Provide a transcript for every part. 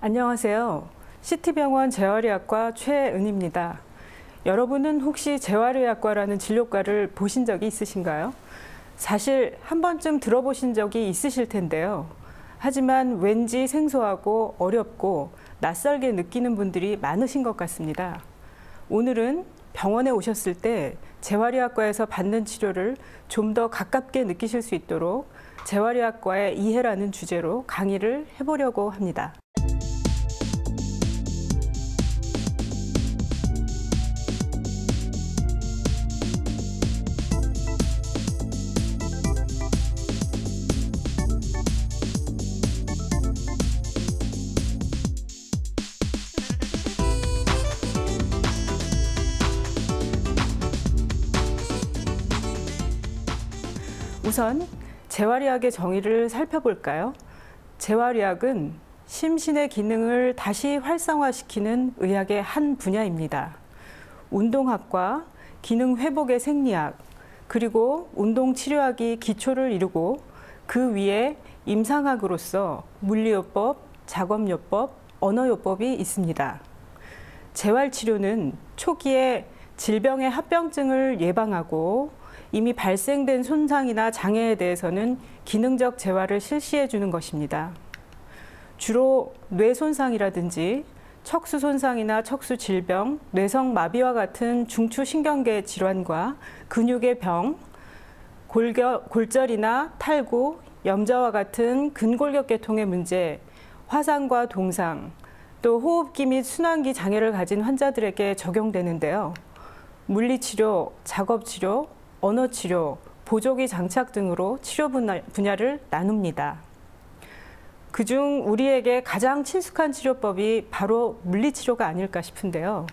안녕하세요. 시티병원 재활의학과 최은입니다. 여러분은 혹시 재활의학과라는 진료과를 보신 적이 있으신가요? 사실 한 번쯤 들어보신 적이 있으실 텐데요. 하지만 왠지 생소하고 어렵고 낯설게 느끼는 분들이 많으신 것 같습니다. 오늘은 병원에 오셨을 때 재활의학과에서 받는 치료를 좀 더 가깝게 느끼실 수 있도록 재활의학과의 이해라는 주제로 강의를 해보려고 합니다. 우선 재활의학의 정의를 살펴볼까요? 재활의학은 심신의 기능을 다시 활성화시키는 의학의 한 분야입니다. 운동학과 기능 회복의 생리학, 그리고 운동 치료학이 기초를 이루고 그 위에 임상학으로서 물리요법, 작업요법, 언어요법이 있습니다. 재활치료는 초기에 질병의 합병증을 예방하고 이미 발생된 손상이나 장애에 대해서는 기능적 재활을 실시해 주는 것입니다. 주로 뇌 손상이라든지 척수 손상이나 척수 질병, 뇌성 마비와 같은 중추 신경계 질환과 근육의 병, 골겨, 골절이나 탈구, 염좌와 같은 근골격 계통의 문제, 화상과 동상, 또 호흡기 및 순환기 장애를 가진 환자들에게 적용되는데요. 물리치료, 작업치료, 언어 치료, 보조기 장착 등으로 치료 분야 를 나눕니다. 그중 우리에게 가장 친숙한 치료법이 바로 물리치료가 아닐까 싶은데요.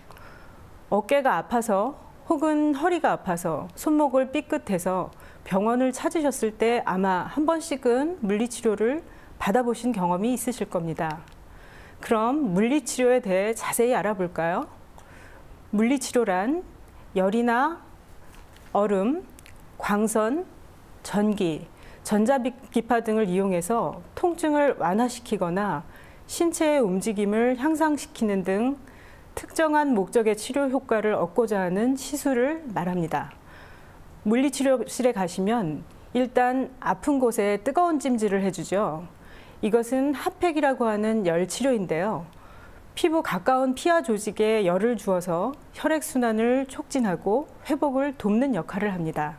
어깨가 아파서 혹은 허리가 아파서 손목을 삐끗해서 병원을 찾으셨을 때 아마 한 번씩은 물리치료를 받아보신 경험이 있으실 겁니다. 그럼 물리치료에 대해 자세히 알아볼까요? 물리치료란 열이나 얼음, 광선, 전기, 전자기파 등을 이용해서 통증을 완화시키거나 신체의 움직임을 향상시키는 등 특정한 목적의 치료 효과를 얻고자 하는 시술을 말합니다. 물리치료실에 가시면 일단 아픈 곳에 뜨거운 찜질을 해주죠. 이것은 핫팩이라고 하는 열 치료인데요. 피부 가까운 피하 조직에 열을 주어서 혈액순환을 촉진하고 회복을 돕는 역할을 합니다.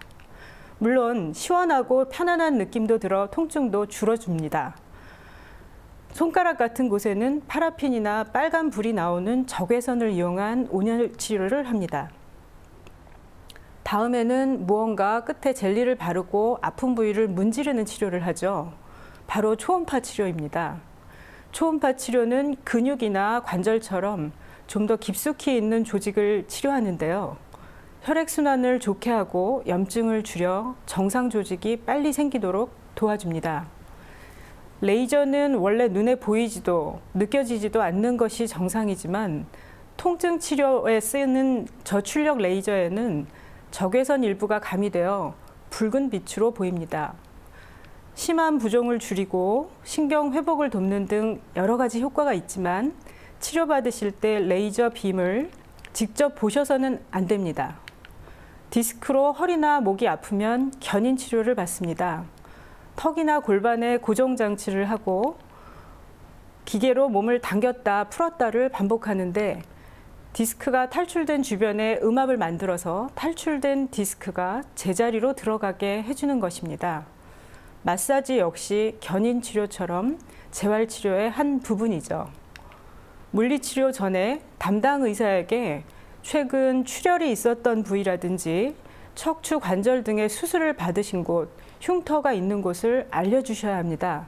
물론 시원하고 편안한 느낌도 들어 통증도 줄어줍니다. 손가락 같은 곳에는 파라핀이나 빨간 불이 나오는 적외선을 이용한 온열 치료를 합니다. 다음에는 무언가 끝에 젤리를 바르고 아픈 부위를 문지르는 치료를 하죠. 바로 초음파 치료입니다. 초음파 치료는 근육이나 관절처럼 좀 더 깊숙이 있는 조직을 치료하는데요. 혈액순환을 좋게 하고 염증을 줄여 정상 조직이 빨리 생기도록 도와줍니다. 레이저는 원래 눈에 보이지도 느껴지지도 않는 것이 정상이지만 통증 치료에 쓰는 저출력 레이저에는 적외선 일부가 가미되어 붉은 빛으로 보입니다. 심한 부종을 줄이고 신경 회복을 돕는 등 여러 가지 효과가 있지만 치료받으실 때 레이저 빔을 직접 보셔서는 안 됩니다. 디스크로 허리나 목이 아프면 견인 치료를 받습니다. 턱이나 골반에 고정 장치를 하고 기계로 몸을 당겼다 풀었다를 반복하는데 디스크가 탈출된 주변에 음압을 만들어서 탈출된 디스크가 제자리로 들어가게 해주는 것입니다. 마사지 역시 견인 치료처럼 재활 치료의 한 부분이죠. 물리치료 전에 담당 의사에게 최근 출혈이 있었던 부위라든지 척추 관절 등의 수술을 받으신 곳, 흉터가 있는 곳을 알려주셔야 합니다.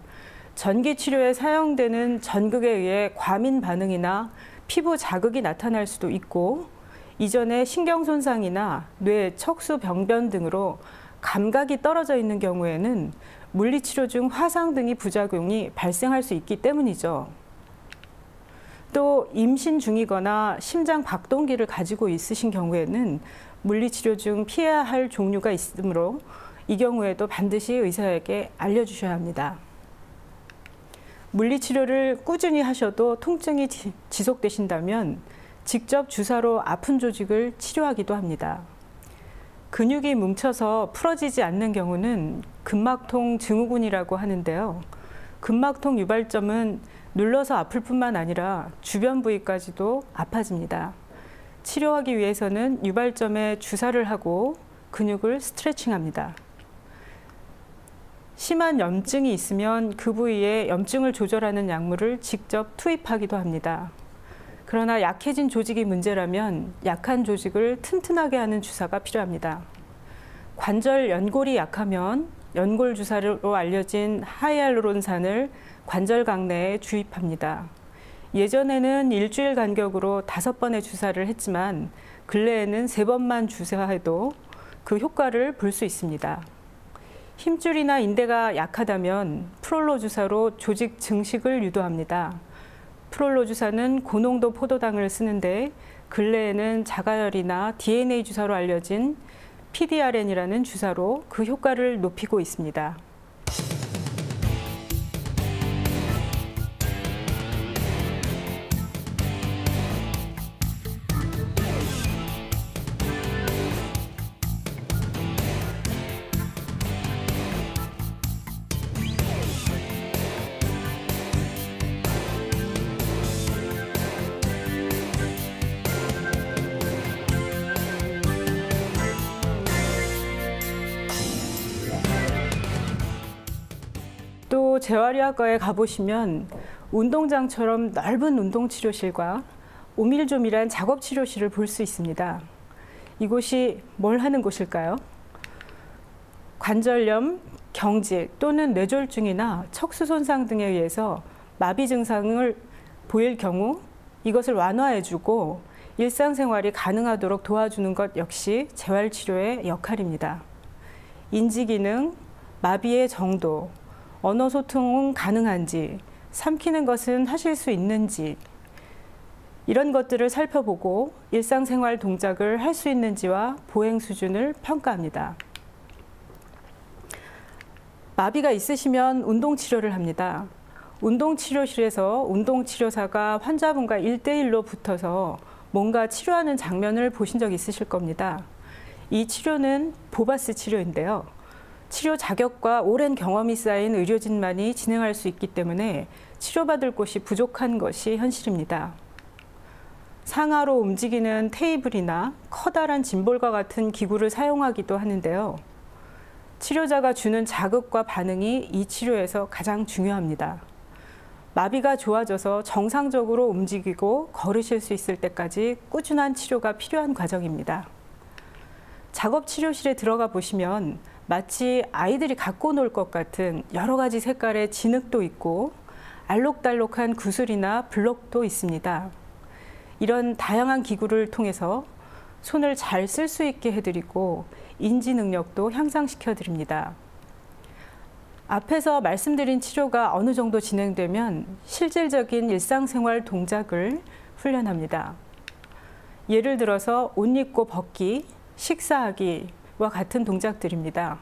전기 치료에 사용되는 전극에 의해 과민 반응이나 피부 자극이 나타날 수도 있고 이전에 신경 손상이나 뇌, 척수 병변 등으로 감각이 떨어져 있는 경우에는 물리치료 중 화상 등의 부작용이 발생할 수 있기 때문이죠. 또 임신 중이거나 심장 박동기를 가지고 있으신 경우에는 물리치료 중 피해야 할 종류가 있으므로 이 경우에도 반드시 의사에게 알려주셔야 합니다. 물리치료를 꾸준히 하셔도 통증이 지속되신다면 직접 주사로 아픈 조직을 치료하기도 합니다. 근육이 뭉쳐서 풀어지지 않는 경우는 근막통 증후군이라고 하는데요. 근막통 유발점은 눌러서 아플 뿐만 아니라 주변 부위까지도 아파집니다. 치료하기 위해서는 유발점에 주사를 하고 근육을 스트레칭합니다. 심한 염증이 있으면 그 부위에 염증을 조절하는 약물을 직접 투입하기도 합니다. 그러나 약해진 조직이 문제라면 약한 조직을 튼튼하게 하는 주사가 필요합니다. 관절 연골이 약하면 연골 주사로 알려진 하이알루론산을 관절각 내에 주입합니다. 예전에는 일주일 간격으로 다섯 번의 주사를 했지만 근래에는 세 번만 주사해도 그 효과를 볼 수 있습니다. 힘줄이나 인대가 약하다면 프롤로 주사로 조직 증식을 유도합니다. 프롤로 주사는 고농도 포도당을 쓰는데 근래에는 자가열이나 DNA 주사로 알려진 PDRN이라는 주사로 그 효과를 높이고 있습니다. 또 재활의학과에 가보시면 운동장처럼 넓은 운동치료실과 오밀조밀한 작업치료실을 볼 수 있습니다. 이곳이 뭘 하는 곳일까요? 관절염, 경직 또는 뇌졸중이나 척수 손상 등에 의해서 마비 증상을 보일 경우 이것을 완화해주고 일상생활이 가능하도록 도와주는 것 역시 재활치료의 역할입니다. 인지기능, 마비의 정도, 언어 소통은 가능한지, 삼키는 것은 하실 수 있는지, 이런 것들을 살펴보고 일상생활 동작을 할 수 있는지와 보행 수준을 평가합니다. 마비가 있으시면 운동 치료를 합니다. 운동 치료실에서 운동 치료사가 환자분과 일대일로 붙어서 뭔가 치료하는 장면을 보신 적 있으실 겁니다. 이 치료는 보바스 치료인데요. 치료 자격과 오랜 경험이 쌓인 의료진만이 진행할 수 있기 때문에 치료받을 곳이 부족한 것이 현실입니다. 상하로 움직이는 테이블이나 커다란 짐볼과 같은 기구를 사용하기도 하는데요. 치료자가 주는 자극과 반응이 이 치료에서 가장 중요합니다. 마비가 좋아져서 정상적으로 움직이고 걸으실 수 있을 때까지 꾸준한 치료가 필요한 과정입니다. 작업 치료실에 들어가 보시면 마치 아이들이 갖고 놀 것 같은 여러 가지 색깔의 진흙도 있고 알록달록한 구슬이나 블록도 있습니다. 이런 다양한 기구를 통해서 손을 잘 쓸 수 있게 해드리고 인지 능력도 향상시켜 드립니다. 앞에서 말씀드린 치료가 어느 정도 진행되면 실질적인 일상생활 동작을 훈련합니다. 예를 들어서 옷 입고 벗기, 식사하기와 같은 동작들입니다.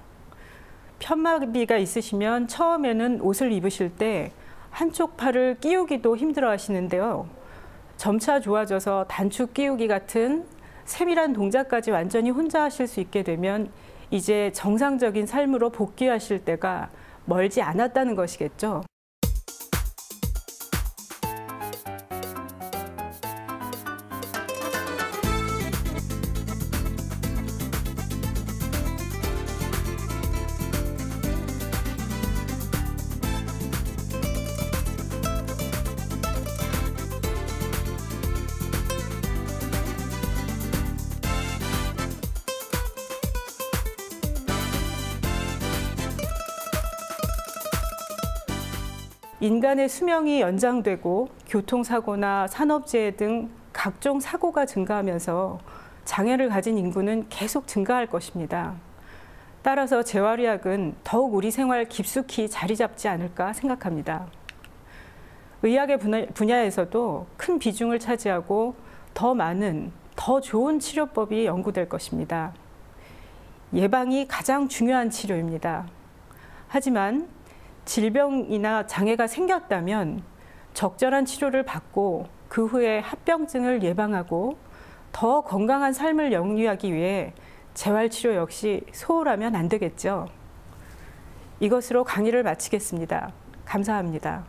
편마비가 있으시면 처음에는 옷을 입으실 때 한쪽 팔을 끼우기도 힘들어 하시는데요. 점차 좋아져서 단축 끼우기 같은 세밀한 동작까지 완전히 혼자 하실 수 있게 되면 이제 정상적인 삶으로 복귀하실 때가 멀지 않았다는 것이겠죠. 인간의 수명이 연장되고 교통사고나 산업재해 등 각종 사고가 증가하면서 장애를 가진 인구는 계속 증가할 것입니다. 따라서 재활의학은 더욱 우리 생활 깊숙이 자리 잡지 않을까 생각합니다. 의학의 분야에서도 큰 비중을 차지하고 더 많은, 더 좋은 치료법이 연구될 것입니다. 예방이 가장 중요한 치료입니다. 하지만 질병이나 장애가 생겼다면 적절한 치료를 받고 그 후에 합병증을 예방하고 더 건강한 삶을 영위하기 위해 재활치료 역시 소홀하면 안 되겠죠. 이것으로 강의를 마치겠습니다. 감사합니다.